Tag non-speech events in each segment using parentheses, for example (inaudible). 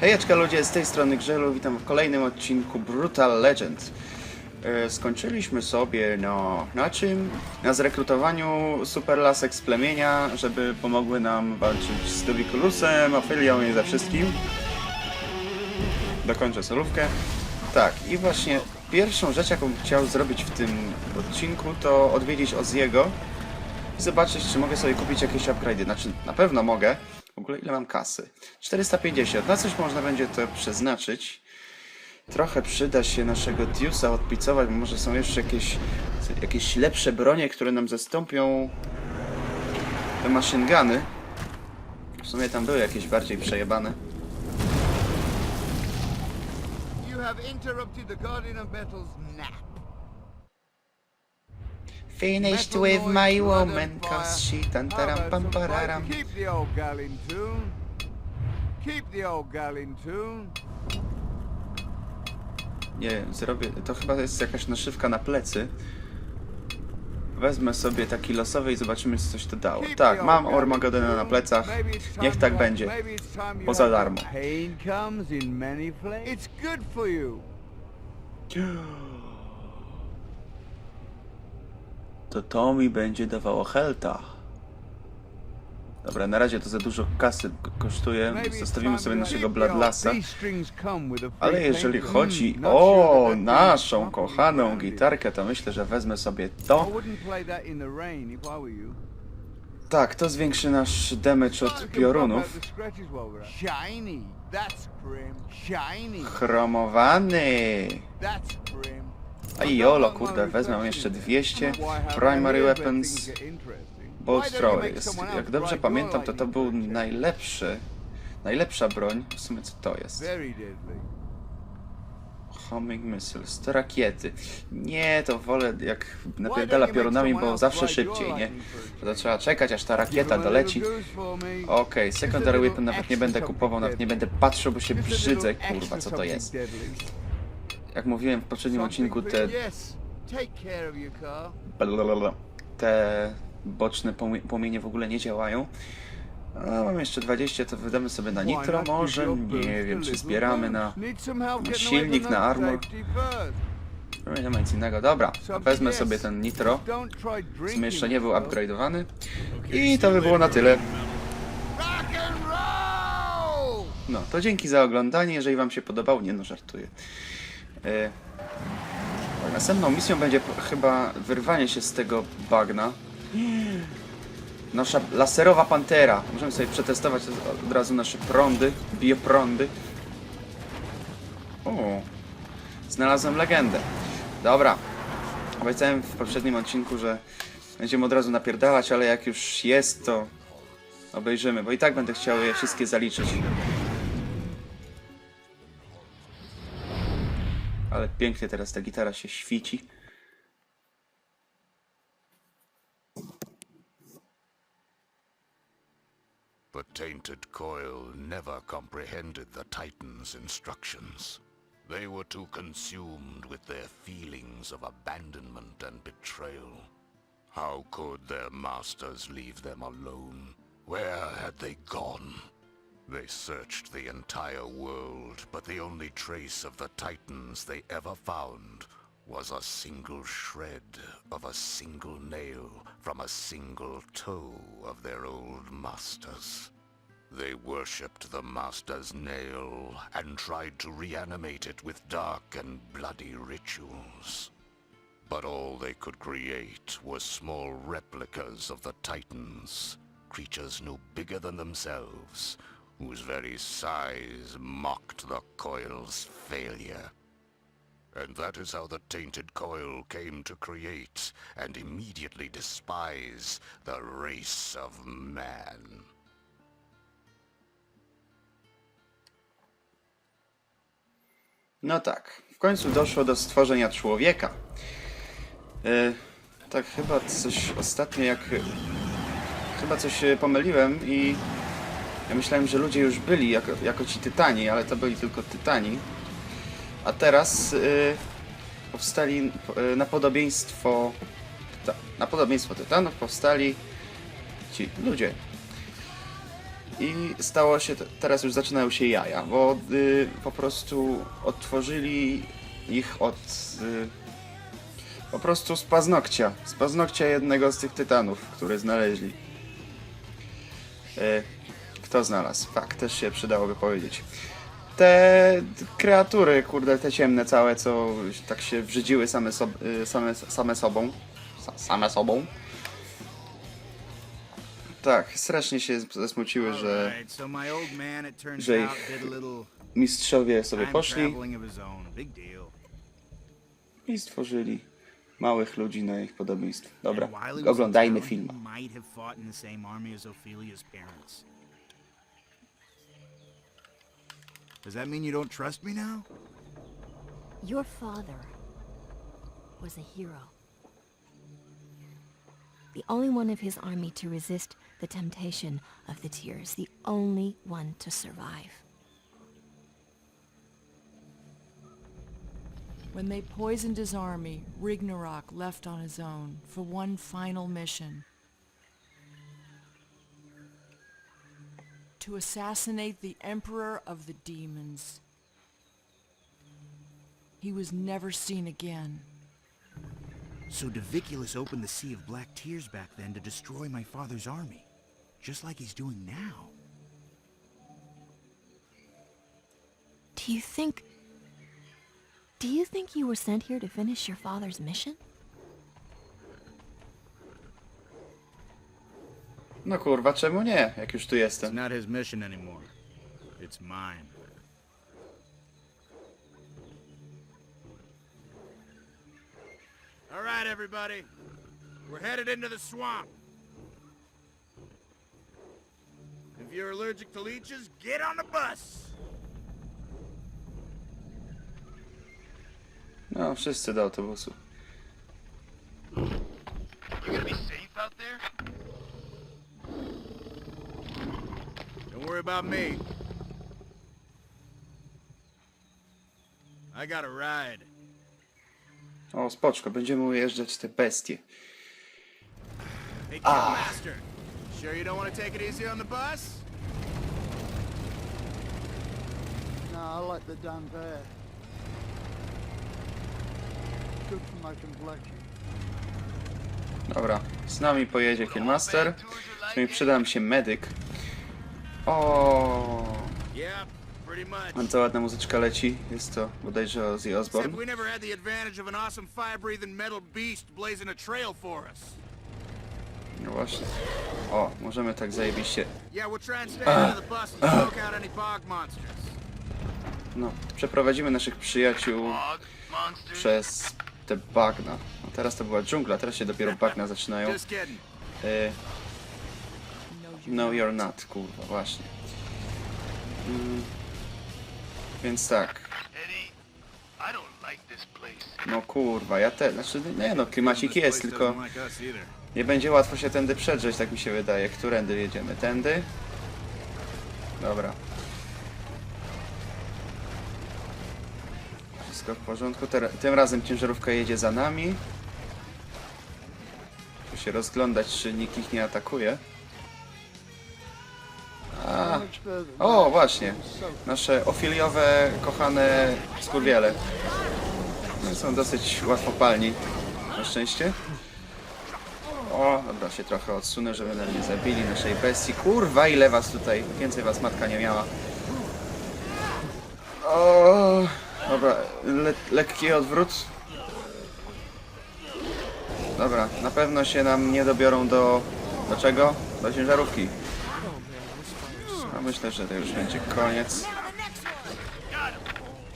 Hejeczka ludzie, z tej strony Grzelu, witam w kolejnym odcinku Brutal Legend. E, Skończyliśmy sobie no, na czym? Na zrekrutowaniu superlasek z plemienia, żeby pomogły nam walczyć z Dubiculusem, Ofelią i ze wszystkim. Dokończę solówkę. Tak, i właśnie pierwszą rzecz, jaką chciał zrobić w tym odcinku, to odwiedzić Oziego i zobaczyć, czy mogę sobie kupić jakieś upgrade'y. Znaczy, na pewno mogę. W ogóle ile mam kasy? 450. Na coś można będzie to przeznaczyć. Trochę przyda się naszego Diusa odpicować, bo może są jeszcze jakieś, jakieś lepsze bronie, które nam zastąpią te machine guny. W sumie tam były jakieś bardziej przejebane. You have interrupted the Guardian of Metal's nap. Finished Metal with my woman, cause she tan How taram pam pararam. Keep the old gal in tune. Keep the old gal in tune. Nie, zrobię. To chyba jest jakaś naszywka na plecy. Wezmę sobie taki losowy i zobaczymy, czy coś to dało. Tak, mam Ormagedona na plecach. Niech tak będzie. Poza darmo. To to mi będzie dawało helta. Dobra, na razie to za dużo kasy kosztuje. Zostawimy sobie naszego keep the old- Bloodlassa. These strings come with a free Ale jeżeli chodzi Mm, sure o naszą kochaną gitarkę, to myślę, że wezmę sobie to. Tak, to zwiększy nasz damage od piorunów. Chromowany. A i jolo, kurde, wezmę jeszcze 200 primary weapons. Bolt thrower jest, jak dobrze pamiętam, to to był najlepszy, najlepsza broń. W sumie co to jest? Homing missiles, to rakiety. Nie, to wolę jak napierdala piorunami, bo zawsze szybciej, nie? To trzeba czekać, aż ta rakieta doleci. Okej, secondary weapon nawet nie będę kupował, nawet nie będę patrzył, bo się brzydzę, kurwa, co to jest. Jak mówiłem w poprzednim odcinku, te, blablabla, te boczne płomienie w ogóle nie działają. A mam jeszcze 20, to wydamy sobie na nitro może? Nie wiem, czy zbieramy na... silnik, na armor. No, nie ma nic innego. Dobra, wezmę sobie ten nitro. W sumie jeszcze nie był upgrade'owany. I to by było na tyle. No, to dzięki za oglądanie. Jeżeli wam się podobało, nie no, żartuję. E, następną misją będzie chyba wyrwanie się z tego bagna. Nasza laserowa pantera. Możemy sobie przetestować od razu nasze prądy, bioprądy. O, znalazłem legendę. Dobra. Obiecałem w poprzednim odcinku, że będziemy od razu napierdalać, ale jak już jest, to obejrzymy, bo i tak będę chciał je wszystkie zaliczyć. Ale pięknie teraz ta gitara się świeci. The tainted coil never comprehended the Titan's instructions. They were too consumed with their feelings of abandonment and betrayal. How could their masters leave them alone? Where had they gone? They searched the entire world, but the only trace of the Titans they ever found was a single shred of a single nail from a single toe of their old masters. They worshipped the Master's nail and tried to reanimate it with dark and bloody rituals. But all they could create were small replicas of the Titans, creatures no bigger than themselves, whose very size mocked the coil's failure. And that is how the tainted coil came to create and immediately despise the race of man. No tak, w końcu doszło do stworzenia człowieka. E, tak, chyba coś ostatnio jak... Chyba coś e, pomyliłem i... Ja myślałem, że ludzie już byli jako, jako ci tytani, ale to byli tylko tytani. A teraz e, powstali e, na podobieństwo... Na podobieństwo tytanów powstali ci ludzie. I stało się, teraz już zaczynają się jaja, bo y, po prostu odtworzyli ich od... Y, po prostu z paznokcia. Z paznokcia jednego z tych tytanów, które znaleźli. Y, kto znalazł? Fakt, też się przydałoby powiedzieć. Te kreatury, kurde, te ciemne całe, co tak się brzydziły same, sob y, same, same sobą. Sa- Same sobą. Tak, strasznie się zasmuciły, że so że ich mistrzowie sobie poszli i stworzyli małych ludzi na ich podobieństwo. Dobra, oglądajmy film. Does that mean you don't trust me now? Your father was a hero. The only one of his army to resist the temptation of the tears, the only one to survive. When they poisoned his army, Ragnarok left on his own for one final mission. To assassinate the Emperor of the Demons. He was never seen again. So Daviculus opened the Sea of Black Tears back then to destroy my father's army. Just like he's doing now. Do you think... Do you think you were sent here to finish your father's mission? No kurwa, czemu nie, jak już tu It's jestem? not his mission anymore. It's mine. All right, everybody. We're headed into the swamp. If you're allergic to leeches, get on the bus. No, wszyscy do autobusu. You gonna be Don't worry about me. I got a ride. O, spoczko, będziemy ujeżdżać te bestie. Hey, Killmaster. Sure you don't want to take it easy on the bus? No, I like the down there. Good for my complexion. Dobra, z nami pojedzie Killmaster. Tu mi przyda mi się medyk. O, bardzo ładna muzyczka leci. Jest to bodajże Ozzy Except Osbourne. we never had the advantage of an awesome fire-breathing metal beast blazing a trail for us. No właśnie. O, możemy tak zajebiście. Yeah, we'll try and stay out of the bus and choke out any bog monsters. No, przeprowadzimy naszych przyjaciół przez te bagna. No, teraz to była dżungla, teraz się dopiero bagna zaczynają. Just kidding. Y, No, you no you're not, kurwa, właśnie. Mm, więc tak. Eddie, I don't like this place. No kurwa, ja też. Znaczy, nie no, klimacik jest, tylko nie będzie łatwo się tędy przedrzeć, tak mi się wydaje. Którędy jedziemy? Tędy? Dobra. Wszystko w porządku. Tym razem ciężarówka jedzie za nami. Tu się rozglądać, czy nikt ich nie atakuje. A, o, właśnie. Nasze ofiliowe, kochane skurwiele. No, Są dosyć łatwopalni. Na szczęście. O, dobra, się trochę odsunę, żeby nam nie zabili naszej bestii. Kurwa, ile was tutaj? Więcej was matka nie miała. O, dobra, le lekki odwrót. Dobra, na pewno się nam nie dobiorą do... Do czego? Do ciężarówki. A myślę, że to już będzie koniec.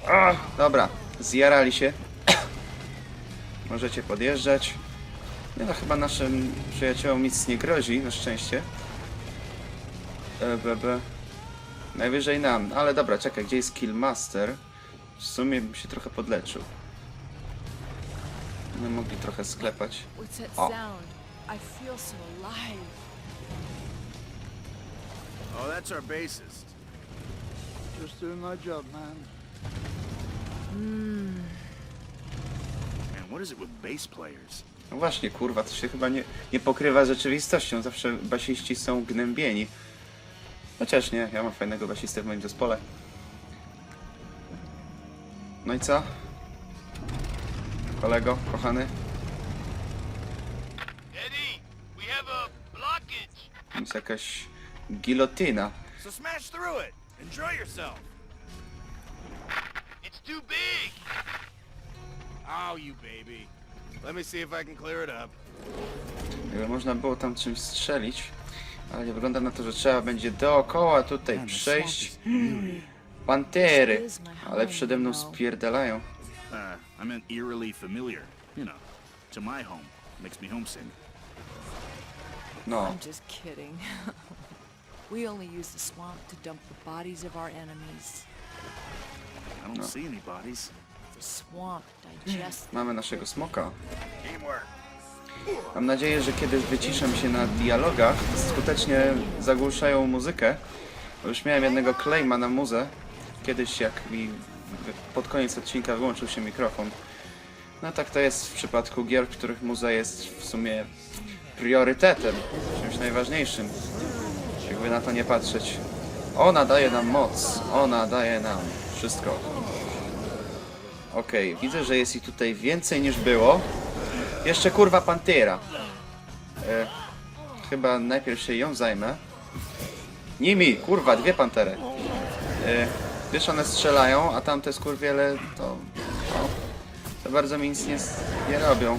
A, dobra, zjarali się. Możecie podjeżdżać. Nie no, chyba naszym przyjaciołom nic nie grozi, na szczęście. E, be. Najwyżej nam. Ale dobra, czekaj, gdzie jest Killmaster? W sumie bym się trochę podleczył. No mogli trochę sklepać. That Oh. that's our bassist. Just doing my job, man. Man, what is it with bass players? No właśnie, kurwa, to się chyba nie, nie pokrywa z rzeczywistością. Zawsze basiści są gnębieni. Chociaż nie, ja mam fajnego basistę w moim zespole. No i co? Kolego, kochany? Eddie, we have a blockage. Tam jest jakaś gilotyna. So smash through it. Enjoy yourself. It's too big. Oh, you baby. Let me see if I can clear it up. Jakby można było tam czymś strzelić, ale nie wygląda na to, że trzeba będzie dookoła tutaj przejść. Pantery, ale przede mną spierdalają. Uh, I meant eerily familiar. You know, to my home. Makes me homesick. No, I'm just kidding. (laughs) we only use the swamp to dump the bodies of our enemies. I don't see any bodies. The swamp digests mamy naszego smoka. Teamwork. Mam nadzieję, że kiedy wyciszam się na dialogach, skutecznie zagłuszają muzykę. Bo już miałem jednego claima na muzę. Kiedyś jak mi pod koniec odcinka wyłączył się mikrofon. No tak to jest w przypadku gier, w których muza jest w sumie priorytetem, czymś najważniejszym. Jakby na to nie patrzeć. Ona daje nam moc, ona daje nam wszystko. Okej, widzę, że jest ich tutaj więcej niż było. Jeszcze kurwa Pantera. E, chyba najpierw się ją zajmę. Nimi, kurwa, dwie Pantery. E, wiesz, one strzelają, a tamte skurwiele to... To bardzo mi nic nie, nie robią.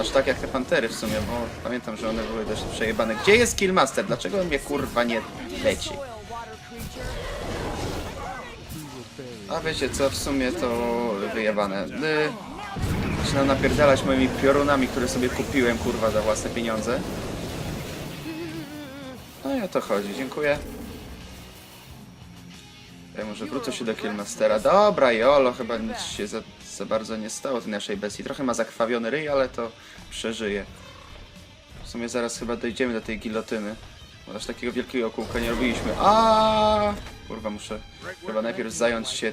Aż tak jak te Pantery w sumie, bo pamiętam, że one były dość przejebane. Gdzie jest Killmaster? Dlaczego on mnie kurwa nie leci? A wiecie co, w sumie to wyjebane. Y, Zaczynam napierdalać moimi piorunami, które sobie kupiłem, kurwa, za własne pieniądze. No i o to chodzi, dziękuję. Ja może wrócę się do Killmastera. Dobra, Jolo, chyba nic się za, za bardzo nie stało tej naszej bestii. Trochę ma zakrwawiony ryj, ale to przeżyje. W sumie zaraz chyba dojdziemy do tej gilotyny. Bo aż takiego wielkiego kółka nie robiliśmy. A Kurwa, muszę chyba najpierw zająć się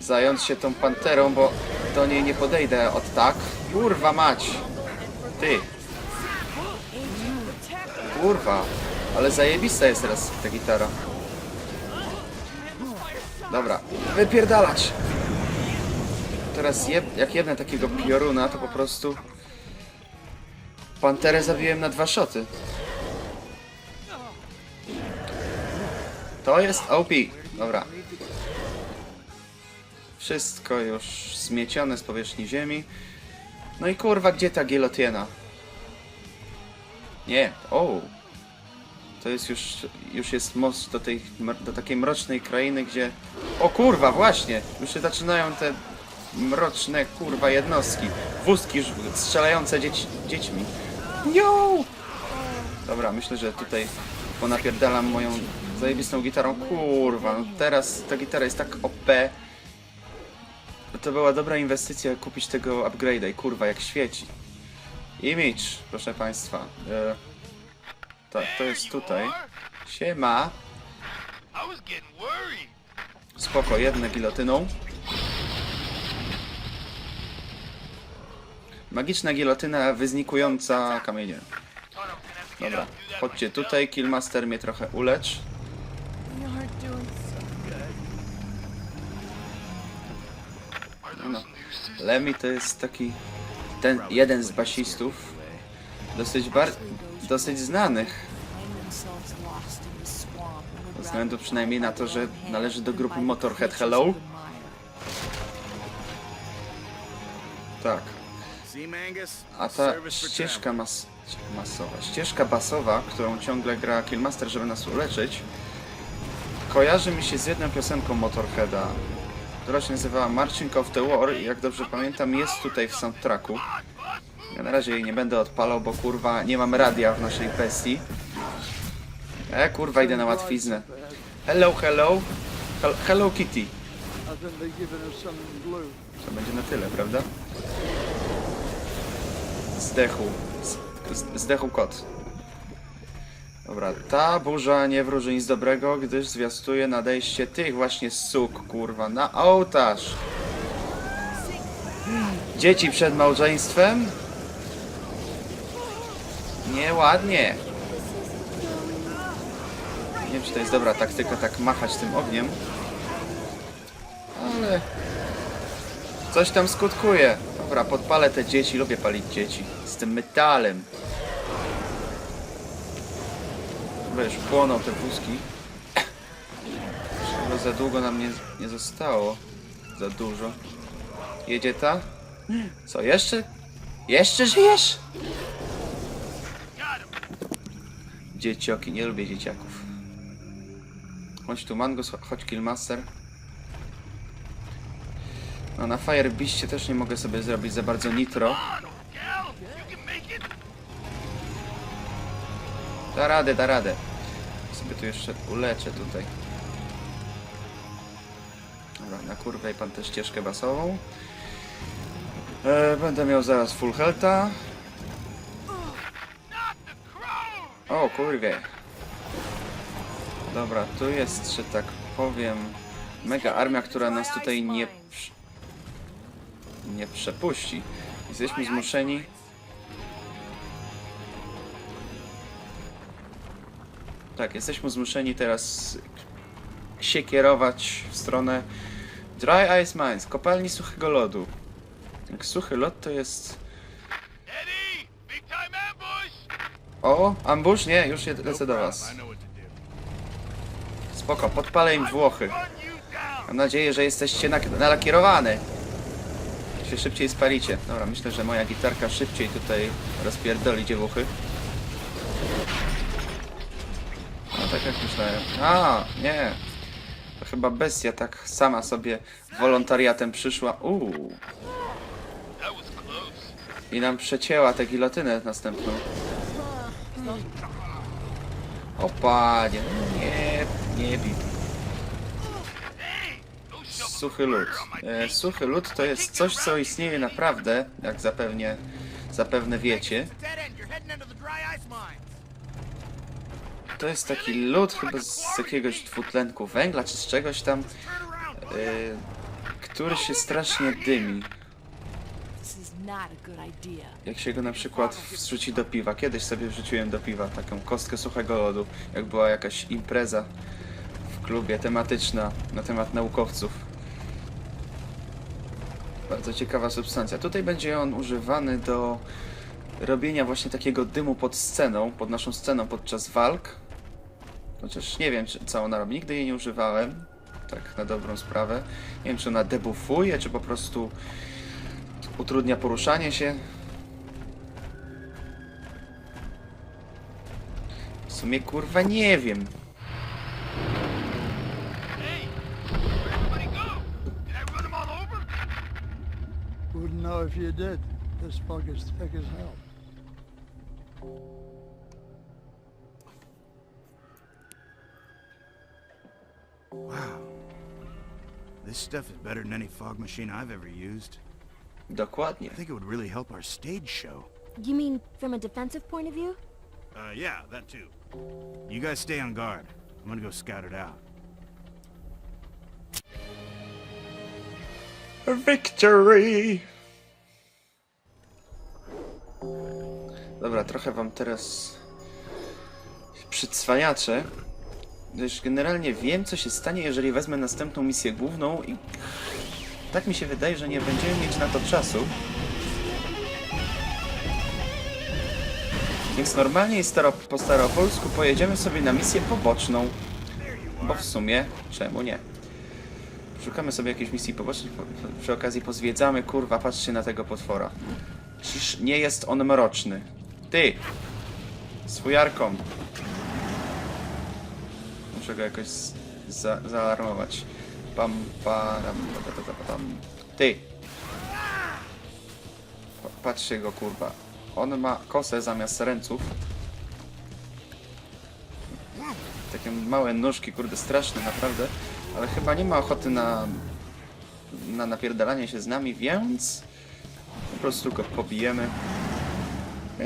zająć się tą panterą, bo do niej nie podejdę od tak. Kurwa mać! Ty! Kurwa! Ale zajebista jest teraz ta gitara. Dobra, wypierdalać! Teraz jeb, jak jedne takiego pioruna, to po prostu... Panterę zabiłem na dwa szoty. To jest OP. Dobra. Wszystko już zmiecione z powierzchni ziemi. No i kurwa, gdzie ta gilotyna? Nie, o. To jest już, już jest most do tej, do takiej mrocznej krainy, gdzie... O kurwa, właśnie! Już się zaczynają te mroczne, kurwa, jednostki. Wózki strzelające dzieci, dziećmi. Yo! Dobra, myślę, że tutaj ponapierdalam moją zajebistą gitarą. Kurwa, no teraz ta gitara jest tak OP. To była dobra inwestycja kupić tego upgrade'a i kurwa jak świeci. Image, proszę państwa. E, tak, to jest tutaj. Siema. Spoko, jedne gilotyną. Magiczna gilotyna wyznikująca kamienie. Dobra, chodźcie tutaj, Killmaster mnie trochę ulecz. No. Lemmy to jest taki ten jeden z basistów dosyć bar dosyć znanych ze względu przynajmniej na to, że należy do grupy Motorhead Hello. Tak. A ta ścieżka mas masowa, ścieżka basowa, którą ciągle gra Killmaster, żeby nas uleczyć, kojarzy mi się z jedną piosenką Motorheada, która się nazywała Marching of the War i jak dobrze pamiętam jest tutaj w soundtracku. Ja na razie jej nie będę odpalał, bo kurwa nie mam radia w naszej bestii. E kurwa idę na łatwiznę. Hello, hello. Hel- Hello Kitty. To będzie na tyle, prawda? Zdechł. Zdechł kot. Dobra, ta burza nie wróży nic dobrego, gdyż zwiastuje nadejście tych właśnie suk, kurwa, na ołtarz. Dzieci przed małżeństwem? Nieładnie. wiem, czy to jest dobra taktyka, tak machać tym ogniem. Ale... Coś tam skutkuje. Dobra, podpalę te dzieci, lubię palić dzieci. Z tym metalem. Wiesz, płoną te wózki. Czego za długo nam nie, nie zostało. Za dużo. Jedzie ta? Co, jeszcze? Jeszcze żyjesz? Dziecioki, nie lubię dzieciaków. Chodź tu Mangos, chodź Killmaster. No na Fire Beastie też nie mogę sobie zrobić za bardzo nitro. Da radę, da radę. Sobie tu jeszcze uleczę tutaj. Dobra, na kurwę i pan tę ścieżkę basową. E, będę miał zaraz full healtha. O kurwie. Dobra, tu jest, że tak powiem, mega armia, która nas tutaj nie, nie przepuści. Jesteśmy zmuszeni Tak, jesteśmy zmuszeni teraz się kierować w stronę Dry Ice Mines, kopalni suchego lodu. Jak suchy lód to jest... O, ambush? Nie, już lecę do was. Spoko, podpalę im Włochy. Mam nadzieję, że jesteście nak-. Się szybciej spalicie. Dobra, myślę, że moja gitarka szybciej tutaj rozpierdoli dziewuchy. No tak jak myślałem. A, nie. To chyba bestia tak sama sobie wolontariatem przyszła. Uuu. I nam przecięła tę gilotynę następną. O panie, nie, nie bij. Suchy lód. E, suchy lód to jest coś, co istnieje naprawdę, jak zapewnie, zapewne wiecie. To jest taki lód chyba z jakiegoś dwutlenku węgla, czy z czegoś tam, e, który się strasznie dymi. Jak się go na przykład wrzuci do piwa. Kiedyś sobie wrzuciłem do piwa taką kostkę suchego lodu, jak była jakaś impreza w klubie tematyczna na temat naukowców. Bardzo ciekawa substancja. Tutaj będzie on używany do robienia właśnie takiego dymu pod sceną, pod naszą sceną podczas walk. Chociaż nie wiem, czy, co ona robi. Nigdy jej nie używałem. Tak na dobrą sprawę. Nie wiem, czy ona debuffuje, czy po prostu utrudnia poruszanie się. W sumie kurwa nie wiem. Know if you did. This fog is thick as hell. Wow. This stuff is better than any fog machine I've ever used. Dokładnie. I think it would really help our stage show. You mean from a defensive point of view? Uh, yeah, that too. You guys stay on guard. I'm gonna go scout it out. Victory! Trochę wam teraz przycwaniaczę. Gdyż generalnie wiem, co się stanie, jeżeli wezmę następną misję główną i tak mi się wydaje, że nie będziemy mieć na to czasu. Więc normalnie i staro, po staropolsku pojedziemy sobie na misję poboczną. Bo w sumie, czemu nie? Szukamy sobie jakiejś misji pobocznej, po, po, przy okazji pozwiedzamy, kurwa, patrzcie na tego potwora. Czyż nie jest on mroczny? Ty! Z fujarką. Muszę go jakoś za, zaalarmować. Pam, param, pa, pa, pa, pa, pam. Ty! Pa, patrzcie go, kurwa. On ma kosę zamiast ręców. Takie małe nóżki, kurde, straszne, naprawdę. Ale chyba nie ma ochoty na, na napierdalanie się z nami, więc po prostu go pobijemy.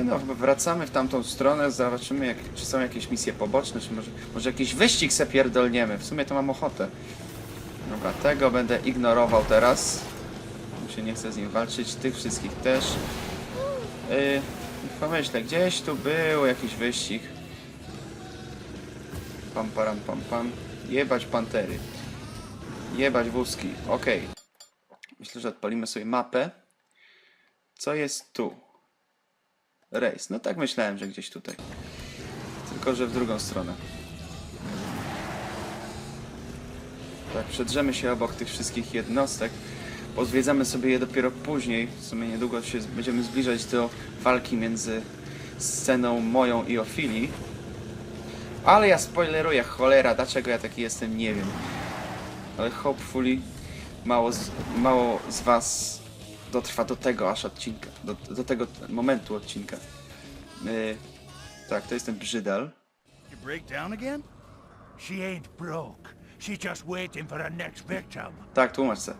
No, wracamy w tamtą stronę, zobaczymy, jak, czy są jakieś misje poboczne, czy może, może jakiś wyścig se pierdolniemy. W sumie to mam ochotę. Dobra, tego będę ignorował teraz. Mi się nie chce z nim walczyć, tych wszystkich też. Yy, pomyślę, gdzieś tu był jakiś wyścig. Pam, param, pam, pam. Jebać pantery. Jebać wózki. Okej. Myślę, że odpalimy sobie mapę. Co jest tu? Rejs. No tak myślałem, że gdzieś tutaj. Tylko, że w drugą stronę. Tak, przedrzemy się obok tych wszystkich jednostek. Pozwiedzamy sobie je dopiero później. W sumie niedługo się będziemy zbliżać do walki między sceną moją i Ofilii. Ale ja spoileruję, cholera, dlaczego ja taki jestem, nie wiem. Ale hopefully mało z, mało z was dotrwa do tego aż odcinka, do, do tego momentu odcinka. Yy, tak, to jest ten brzydal. You break down again? She ain't broke. She's just waiting for her next victim. Tak, tłumacz se.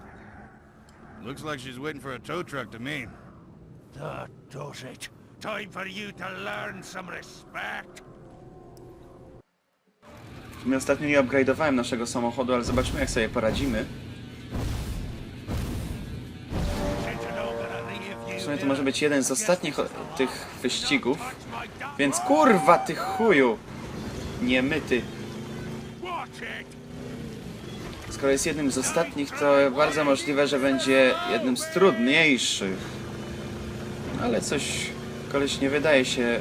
Looks like she's waiting for a tow truck to me. That does it. Time for you to learn some respect. W sumie ostatnio nie upgrade'owałem naszego samochodu, ale zobaczymy jak sobie poradzimy. Sumie to może być jeden z ostatnich tych wyścigów. Więc kurwa ty chuju! Niemyty. watch it. Skoro jest jednym z ostatnich, to bardzo możliwe, że będzie jednym z trudniejszych. Ale coś koleś nie wydaje się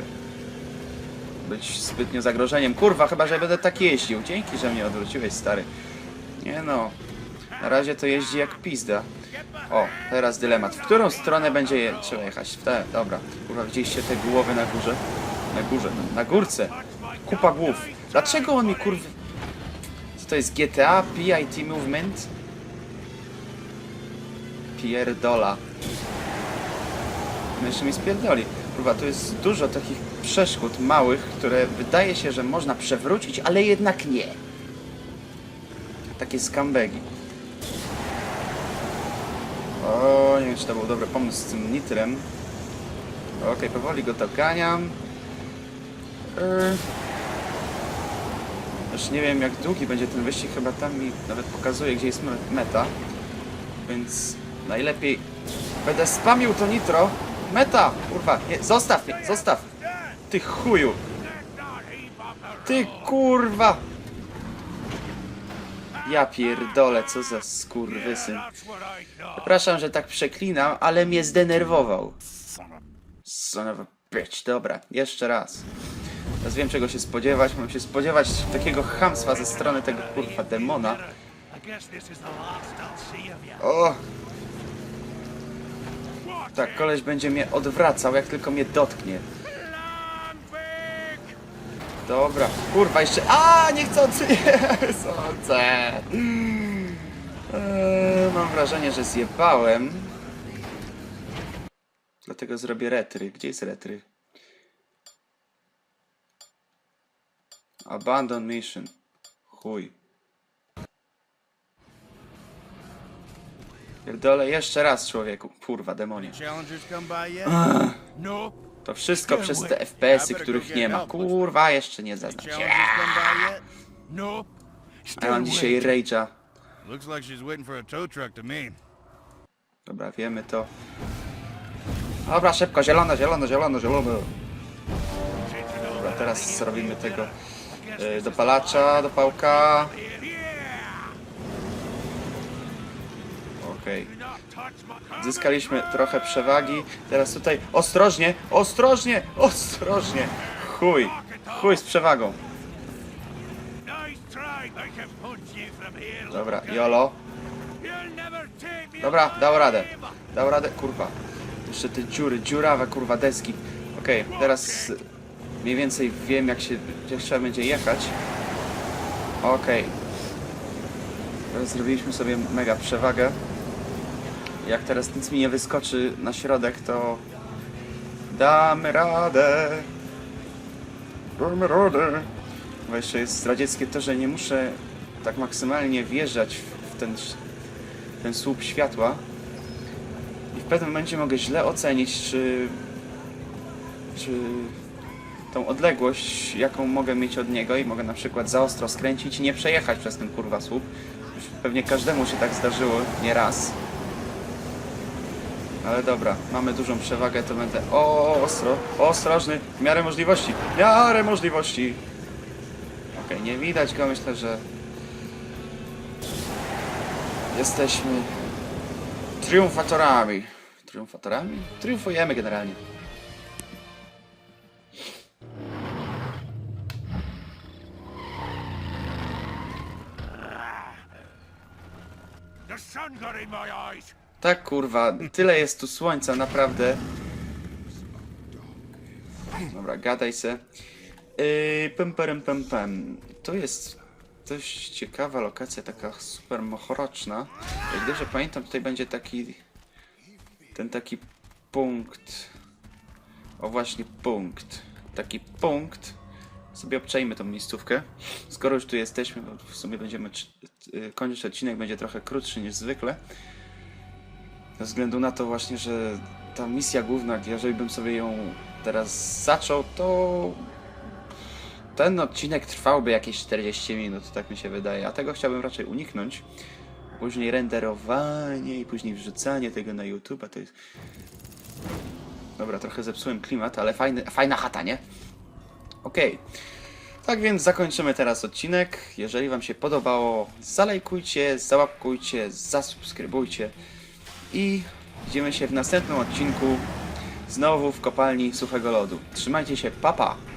być zbytnio zagrożeniem. Kurwa, chyba, że będę tak jeździł. Dzięki, że mnie odwróciłeś, stary. Nie no. Na razie to jeździ jak pizda. O, teraz dylemat. W którą stronę będzie je... trzeba jechać? W te, dobra. Kurwa, widzieliście te głowy na górze? Na górze, no, na górce. Kupa głów. Dlaczego on mi kurwa... Co to jest GTA? PIT Movement? Pierdola. No jeszcze mi spierdoli. Kurwa, tu jest dużo takich przeszkód małych, które wydaje się, że można przewrócić, ale jednak nie. Takie skambegi. O, nie wiem, czy to był dobry pomysł z tym nitrem. Okej, powoli go doganiam. Yy. Już nie wiem jak długi będzie ten wyścig, chyba tam mi nawet pokazuje gdzie jest me- meta. Więc najlepiej będę spamił to nitro. Meta! Kurwa, nie, zostaw mnie, zostaw! Ty chuju! Ty kurwa! Ja pierdolę, co za skurwysyn. Przepraszam, że tak przeklinam, ale mnie zdenerwował. Son of a bitch. Dobra, jeszcze raz. Teraz wiem czego się spodziewać. Mam się spodziewać takiego chamstwa ze strony tego kurwa demona. O! Tak, koleś będzie mnie odwracał, jak tylko mnie dotknie. Dobra, kurwa, jeszcze... A, niechcący, nie, sądzę. Eee, mam wrażenie, że zjebałem. Dlatego zrobię retry. Gdzie jest retry? Abandon mission. Chuj. Pierdolę jeszcze raz, człowieku. Kurwa, demonie. Challengers To wszystko przez te FPS-y, których nie ma. Kurwa, jeszcze nie zadam. Yet? Nope. A ja mam dzisiaj rage'a. Dobra, wiemy to. Dobra, szybko, zielono, zielono, zielono, zielono. Dobra, teraz zrobimy tego y, dopalacza, dopałka. Okej. Zyskaliśmy trochę przewagi. Teraz tutaj ostrożnie, ostrożnie, ostrożnie. Chuj, chuj z przewagą. Dobra, jolo. Dobra, dał radę. Dał radę, kurwa. Jeszcze te dziury, dziurawe, kurwa, deski. Okej, teraz y, mniej więcej wiem, jak się, jak trzeba będzie jechać. Okej. Teraz zrobiliśmy sobie mega przewagę. Jak teraz nic mi nie wyskoczy na środek, to damy radę. Damy radę. Bo jeszcze jest radzieckie to, że nie muszę tak maksymalnie wjeżdżać w- w ten ten słup światła i w pewnym momencie mogę źle ocenić, czy, czy tą odległość, jaką mogę mieć od niego i mogę na przykład za ostro skręcić i nie przejechać przez ten kurwa słup. Pewnie każdemu się tak zdarzyło, nie raz. Ale dobra, mamy dużą przewagę, to będę o, ostro, ostrożny, w miarę możliwości, w miarę możliwości. Okej, nie widać go, myślę, że jesteśmy triumfatorami. Triumfatorami? Triumfujemy generalnie. The sun got in my eyes. Tak kurwa, tyle jest tu słońca, naprawdę. Dobra, gadaj se. Yy, pem, pem. To jest dość ciekawa lokacja, taka super mochoroczna. Jak dobrze pamiętam, tutaj będzie taki... Ten taki punkt. O właśnie, punkt. Taki punkt. Sobie obczajmy tą miejscówkę. Skoro już tu jesteśmy, w sumie będziemy... yy, Kończyć odcinek będzie trochę krótszy niż zwykle. Ze względu na to właśnie, że ta misja główna, jeżeli bym sobie ją teraz zaczął, to ten odcinek trwałby jakieś 40 minut, tak mi się wydaje, a tego chciałbym raczej uniknąć. Później renderowanie i później wrzucanie tego na YouTube, to jest... Dobra, trochę zepsułem klimat, ale fajny, fajna chata, nie? Okej. Tak więc zakończymy teraz odcinek. Jeżeli Wam się podobało, zalajkujcie, załapkujcie, zasubskrybujcie. I widzimy się w następnym odcinku znowu w kopalni suchego lodu. Trzymajcie się, papa! Pa.